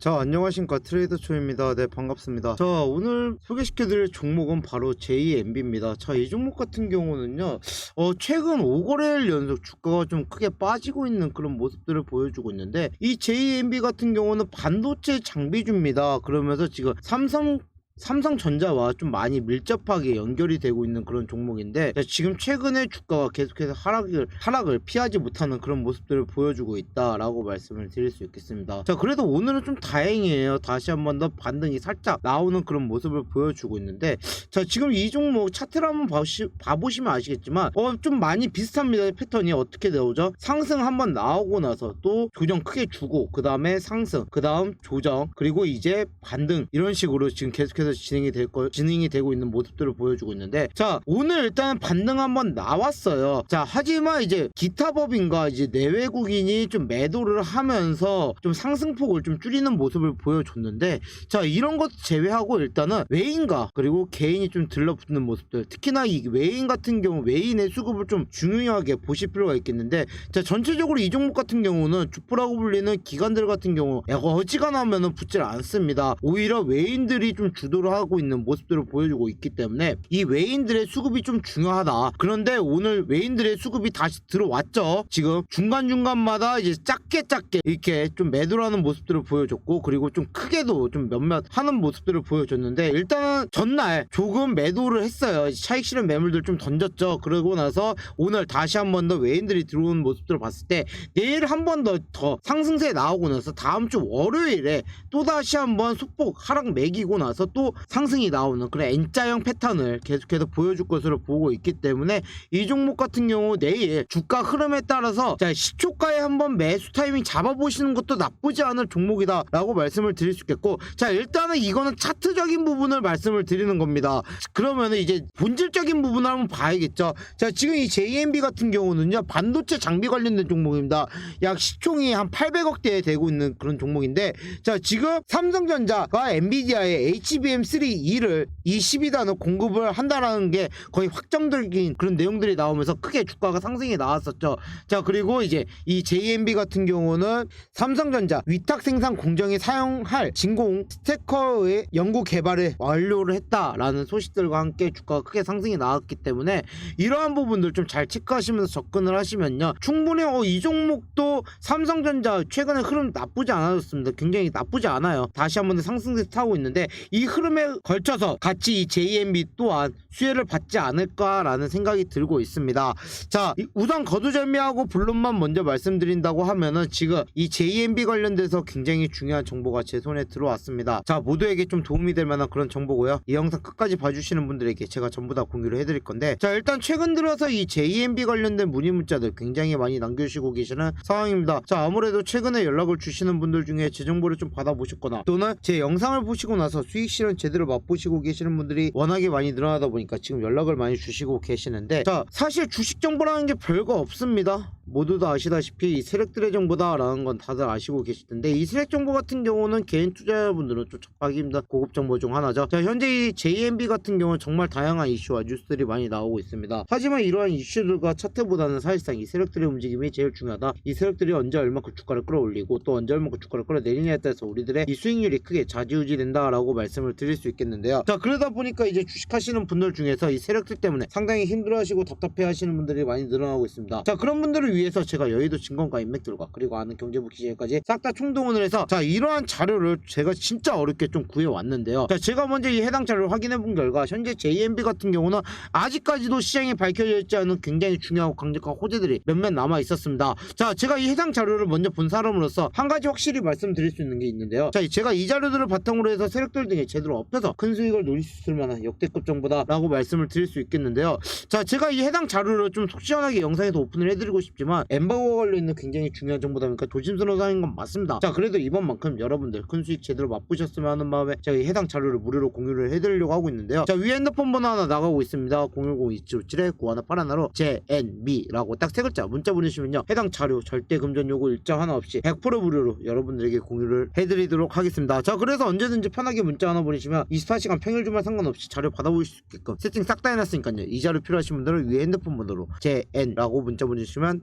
자 안녕하십니까. 트레이더 초입니다. 네 반갑습니다. 자 오늘 소개시켜드릴 종목은 바로 JMB입니다. 자 이 종목 같은 경우는요 어 최근 5거래일 연속 주가가 좀 크게 빠지고 있는 그런 모습들을 보여주고 있는데 이 JMB 같은 경우는 반도체 장비주입니다. 그러면서 지금 삼성 삼성전자와 좀 많이 밀접하게 연결이 되고 있는 그런 종목인데 자, 지금 최근에 주가가 계속해서 하락을 하락을 피하지 못하는 그런 모습들을 보여주고 있다라고 말씀을 드릴 수 있겠습니다. 자 그래도 오늘은 좀 다행이에요. 다시 한번 더 반등이 살짝 나오는 그런 모습을 보여주고 있는데 자 지금 이 종목 차트를 한번 봐시, 봐보시면 아시겠지만 어 좀 많이 비슷합니다. 패턴이 어떻게 나오죠? 상승 한번 나오고 나서 또 조정 크게 주고 그 다음에 상승 그 다음 조정 그리고 이제 반등 이런 식으로 지금 계속해서 진행이 될 거, 진행이 되고 있는 모습들을 보여주고 있는데 자 오늘 일단 반등 한번 나왔어요. 자 하지만 이제 기타 법인과 이제 내외국인이 좀 매도를 하면서 좀 상승폭을 좀 줄이는 모습을 보여줬는데 자 이런 것 제외하고 일단은 외인과 그리고 개인이 좀 들러붙는 모습들 특히나 이 외인 같은 경우 외인의 수급을 좀 중요하게 보실 필요가 있겠는데 자 전체적으로 이 종목 같은 경우는 주포라고 불리는 기관들 같은 경우 어지간하면은 붙질 않습니다. 오히려 외인들이 좀 주 도를 하고 있는 모습들을 보여주고 있기 때문에 이 외인들의 수급이 좀 중요하다. 그런데 오늘 외인들의 수급이 다시 들어왔죠. 지금 중간중간마다 이제 작게 작게 이렇게 좀 매도를 하는 모습들을 보여줬고 그리고 좀 크게도 좀 몇몇 하는 모습들을 보여줬는데 일단은 전날 조금 매도를 했어요. 차익 실현 매물들 좀 던졌죠. 그러고 나서 오늘 다시 한 번 더 외인들이 들어오는 모습들을 봤을 때 내일 한 번 더 더 상승세 나오고 나서 다음 주 월요일에 또 다시 한번 소폭 하락 매기고 나서 또 상승이 나오는 그런 N자형 패턴을 계속해서 보여줄 것으로 보고 있기 때문에 이 종목 같은 경우 내일 주가 흐름에 따라서 자 시초가에 한번 매수 타이밍 잡아보시는 것도 나쁘지 않을 종목이다 라고 말씀을 드릴 수 있겠고 자 일단은 이거는 차트적인 부분을 말씀을 드리는 겁니다. 그러면은 이제 본질적인 부분을 한번 봐야겠죠. 자 지금 이 JMB 같은 경우는요 반도체 장비 관련된 종목입니다. 약 시총이 한 800억대에 되고 있는 그런 종목인데 자 지금 삼성전자가 엔비디아의 HBM3E를 이 12단을 공급을 한다라는 게 거의 확정적인 그런 내용들이 나오면서 크게 주가가 상승이 나왔었죠. 자 그리고 이제 이 JMB 같은 경우는 삼성전자 위탁 생산 공정에 사용할 진공 스테커의 연구 개발을 완료를 했다라는 소식들과 함께 주가가 크게 상승이 나왔기 때문에 이러한 부분들 좀 잘 체크하시면서 접근을 하시면요. 충분히 어, 이 종목도 삼성전자 최근에 흐름 나쁘지 않았습니다. 굉장히 나쁘지 않아요. 다시 한번 상승세 타고 있는데 이 흐름 에 걸쳐서 같이 이 JMB 또한 수혜를 받지 않을까라는 생각이 들고 있습니다. 자 이- 우선 거두절미하고 본론만 먼저 말씀드린다고 하면은 지금 이 JMB 관련돼서 굉장히 중요한 정보가 제 손에 들어왔습니다. 자 모두에게 좀 도움이 될 만한 그런 정보고요. 이 영상 끝까지 봐주시는 분들에게 제가 전부 다 공유를 해드릴 건데 자 일단 최근 들어서 이 JMB 관련된 문의 문자들 굉장히 많이 남겨주시고 계시는 상황입니다. 자 아무래도 최근에 연락을 주시는 분들 중에 제 정보를 좀 받아보셨거나 또는 제 영상을 보시고 나서 수익 실현 제대로 맛보시고 계시는 분들이 워낙에 많이 늘어나다 보니까 지금 연락을 많이 주시고 계시는데 자 사실 주식 정보라는 게 별거 없습니다 모두 다 아시다시피 이 세력들의 정보다라는 건 다들 아시고 계실 텐데 이 세력 정보 같은 경우는 개인 투자자분들은 좀 접하기 힘든 고급 정보 중 하나죠. 자 현재 이 JMB 같은 경우는 정말 다양한 이슈와 뉴스들이 많이 나오고 있습니다. 하지만 이러한 이슈들과 차트보다는 사실상 이 세력들의 움직임이 제일 중요하다. 이 세력들이 언제 얼마큼 주가를 끌어올리고 또 언제 얼마큼 주가를 끌어내리냐에 따라서 우리들의 이 수익률이 크게 좌지우지 된다라고 말씀을 드릴 수 있겠는데요. 자 그러다 보니까 이제 주식하시는 분들 중에서 이 세력들 때문에 상당히 힘들어하시고 답답해하시는 분들이 많이 늘어나고 있습니다. 자 그런 분들을 위해 서 제가 여의도 증권가 인맥들과 그리고 아는 경제부 기자까지 싹 다 총동원을 해서 자 이러한 자료를 제가 진짜 어렵게 좀 구해 왔는데요. 자 제가 먼저 이 해당 자료를 확인해 본 결과 현재 JMB 같은 경우는 아직까지도 시장에 밝혀져 있지 않은 굉장히 중요하고 강력한 호재들이 몇몇 남아 있었습니다. 자 제가 이 해당 자료를 먼저 본 사람으로서 한 가지 확실히 말씀드릴 수 있는 게 있는데요. 자 제가 이 자료들을 바탕으로 해서 세력들 등에 제대로 엎혀서 큰 수익을 노릴 수 있을 만한 역대급 정보다라고 말씀을 드릴 수 있겠는데요. 자 제가 이 해당 자료를 좀 속 시원하게 영상에서 오픈을 해드리고 싶지만 엠버거와 관련있는 굉장히 중요한 정보다 보니까 조심스러운 사항인 건 맞습니다. 자 그래도 이번만큼 여러분들 큰 수익 제대로 맛보셨으면 하는 마음에 제가 이 해당 자료를 무료로 공유를 해드리려고 하고 있는데요. 자 위에 핸드폰 번호 하나 나가고 있습니다. 010-2757-9181로 JNB라고 딱 세 글자 문자 보내주시면요. 해당 자료 절대 금전 요구 일정 하나 없이 100% 무료로 여러분들에게 공유를 해드리도록 하겠습니다. 자 그래서 언제든지 편하게 문자 하나 보내시면 24시간 평일 주말 상관없이 자료 받아보실 수 있게끔 세팅 싹 다 해놨으니까요. 이 자료 필요하신 분들은 위에 핸드폰 번호로 JN라고 문자 보내주시면